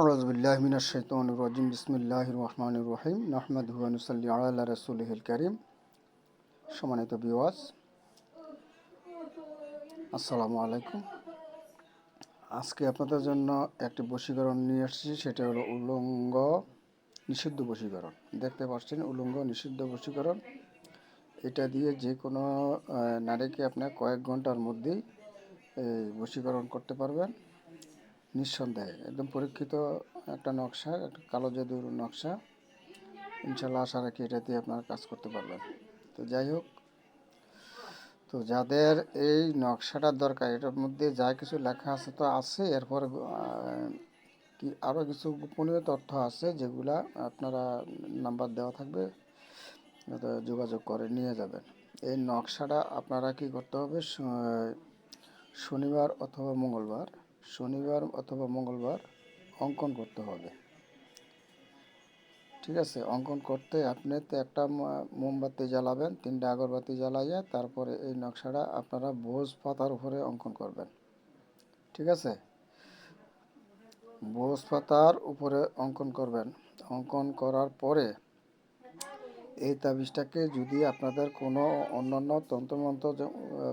আউযুবিল্লাহি মিনাশ শাইতানির রাজিম বিসমিল্লাহির রহমানির রহিম নাহমাদুহু ওয়া নুসাল্লি আলা রাসূলিহিল কারীম সম্মানিত ভিউয়ার্স আসসালামু আলাইকুম আজকে আপনাদের জন্য একটি বশীকরণ নিয়ে এসেছি, সেটা হলো উলঙ্গ নিষিদ্ধ বশীকরণ। দেখতে পাচ্ছেন উলঙ্গ নিষিদ্ধ বশীকরণ। এটা দিয়ে যে কোনো নারীকে আপনার কয়েক ঘণ্টার মধ্যেই বশীকরণ করতে পারবেন। নিঃসন্দেহে। একদম পরীক্ষিত একটা নকশা, একটা কালো জাদুর নকশা। ইনশাল্লাহ আশা রাখি এটা দিয়ে আপনারা কাজ করতে পারবেন। তো যাই হোক, তো যাদের এই নকশাটার দরকার, এটার মধ্যে যা কিছু লেখা আছে তো আছে। এরপর কি আরও কিছু গোপনীয় তথ্য আছে যেগুলা আপনারা নাম্বার দেওয়া থাকবে যোগাযোগ করে, নিয়ে যাবেন। এই নকশাটা আপনারা কি করতে হবে? শনিবার অথবা মঙ্গলবার। শনিবার অথবা মঙ্গলবার অঙ্কন করতে হবে। ঠিক আছে, অঙ্কন করতে আপনি তো একটা মোমবাতি জ্বালাবেন, তিনটা আগরবাতি জ্বালাইয়া তারপরে এই নকশাটা আপনারা ভোজ পাতার উপরে অঙ্কন করবেন। ঠিক আছে? ভোজ পাতার উপরে অঙ্কন করবেন। অঙ্কন করার পরে এই তাবিজটাকে যদি আপনাদের কোনো অন্যান্য তন্ত্রমন্ত্র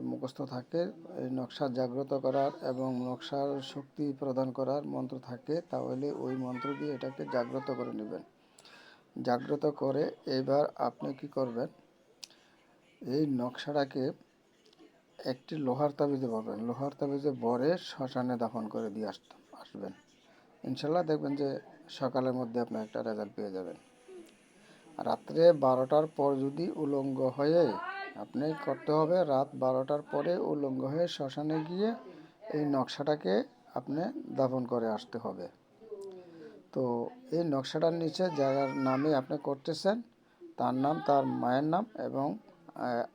মুখস্থ থাকে, এই নকশা জাগ্রত করার এবং নকশার শক্তি প্রদান করার মন্ত্র থাকে, তাহলে ওই মন্ত্র দিয়ে এটাকে জাগ্রত করে নেবেন। জাগ্রত করে এবার আপনি কি করবেন? এই নকশাটাকে একটি লোহার তাবিজে ভরবেন। লোহার তাবিজে ভরে শ্মশানে দাফন করে দিয়ে আসবেন। ইনশাল্লাহ দেখবেন যে সকালের মধ্যে আপনি একটা রেজাল্ট পেয়ে যাবেন। রাত্রে বারোটার পর যদি উলঙ্গ হয়ে আপনি করতে হবে, রাত বারোটার পরে উলঙ্গ হয়ে শ্মশানে গিয়ে এই নকশাটাকে আপনি দাফন করে আসতে হবে। তো এই নকশাটার নিচে যার নামে আপনি করতেছেন, তার নাম, তার মায়ের নাম এবং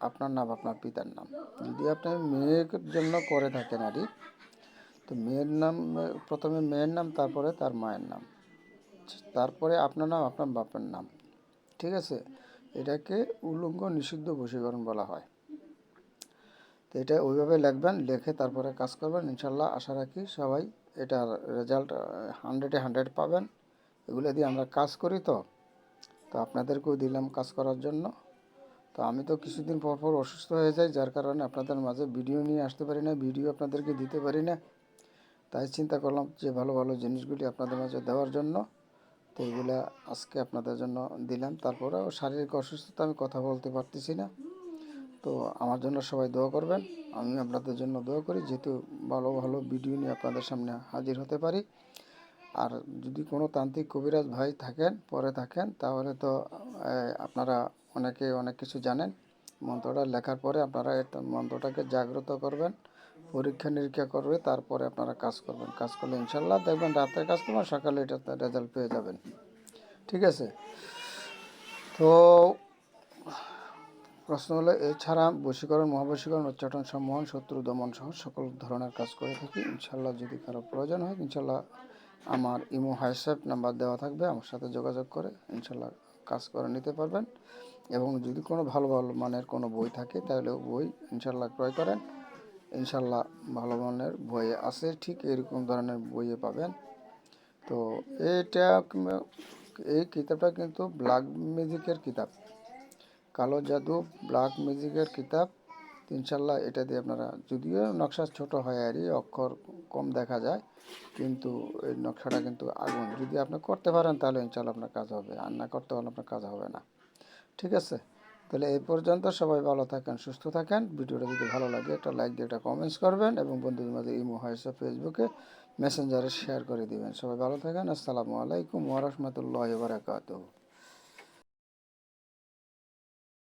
আপনার নাম, আপনার পিতার নাম। যদি আপনি মেয়ের জন্য করে থাকেন আর তো মেয়ের নাম, প্রথমে মেয়ের নাম, তারপরে তার মায়ের নাম। তারপরে আপনার নাম, আপনার বাপের নাম। ঠিক আছে? এটাকে উলঙ্গ নিষিদ্ধ বশীকরণ বলা হয়। তো এটা ওইভাবে লিখবেন, লিখে তারপরে কাজ করবেন। ইনশাল্লাহ আশা রাখি সবাই এটার রেজাল্ট হান্ড্রেডে হান্ড্রেড পাবেন। এগুলো দিয়ে আমরা কাজ করি তো। তো আপনাদেরকেও দিলাম কাজ করার জন্য। তো আমি তো কিছুদিন পর পর অসুস্থ হয়ে যাই, যার কারণে আপনাদের মাঝে ভিডিও নিয়ে আসতে পারি না ভিডিও আপনাদেরকে দিতে পারি না। তাই চিন্তা করলাম যে ভালো ভালো জিনিসগুলি আপনাদের মাঝে দেওয়ার জন্য তো এগুলা আজকে আপনাদের জন্য দিলাম। তারপরেও শারীরিক অসুস্থতা আমি কথা বলতে পারতেছি না। তো আমার জন্য সবাই দোয়া করবেন। আমি আপনাদের জন্য দোয়া করি, যেহেতু ভালো ভালো ভিডিও নিয়ে আপনাদের সামনে হাজির হতে পারি। আর যদি কোনো তান্ত্রিক কবিরাজ ভাই থাকেন, পরে থাকেন, তাহলে তো আপনারা অনেকে অনেক কিছু জানেন। মন্ত্রটা লেখার পরে আপনারা মন্ত্রটাকে জাগ্রত করবেন। পরীক্ষা নিরীক্ষা করবে, তারপরে আপনারা কাজ করবেন। কাজ করলে ইনশাল্লাহ দেখবেন রাতে কাজ করবেন, সকালে এটা রেজাল্ট পেয়ে যাবেন। ঠিক আছে? তো প্রশ্ন হলো, এছাড়া বশীকরণ, মহাবশীকরণ উচ্চাটন সম্মোহন, শত্রু দমন সহ সকল ধরনের কাজ করে থাকি। ইনশাল্লাহ যদি কারও প্রয়োজন হয় ইনশাল্লাহ আমার ইমো, হোয়াটসঅ্যাপ নাম্বার দেওয়া থাকবে, আমার সাথে যোগাযোগ করে ইনশাল্লাহ কাজ করে নিতে পারবেন। এবং যদি কোনো ভালো ভালো মানের কোনো বই থাকে, তাহলে বই ইনশাল্লাহ ক্রয় করেন। ইনশাল্লাহ ভালো মানের বই আছে, ঠিক এরকম ধরনের বইয়ে পাবেন। তো এটা এই কিতাবটা কিন্তু ব্ল্যাক মিউজিকের কিতাব। কালো জাদু, ব্ল্যাক মিউজিকের কিতাব। ইনশাল্লাহ এটা দিয়ে আপনারা, যদিও নকশা ছোট হয় আর অক্ষর কম দেখা যায়, কিন্তু এই নকশাটা কিন্তু আগুন। যদি আপনি করতে পারেন তাহলে ইনশাল্লাহ আপনার কাজ হবে, আর না করতে পারলে আপনার কাজ হবে না। ঠিক আছে? তাহলে এই পর্যন্ত সবাই ভালো থাকেন, সুস্থ থাকেন। ভিডিওটা যদি ভালো লাগে, একটা লাইক দিয়ে, একটা কমেন্টস করবেন এবং বন্ধুদের মধ্যে ইমো, হোয়াটসঅ্যাপ ফেসবুকে মেসেঞ্জারে শেয়ার করে দিবেন। সবাই ভালো থাকেন। আসসালামু আলাইকুম ওরহমতুল্লাহ বারাকাতু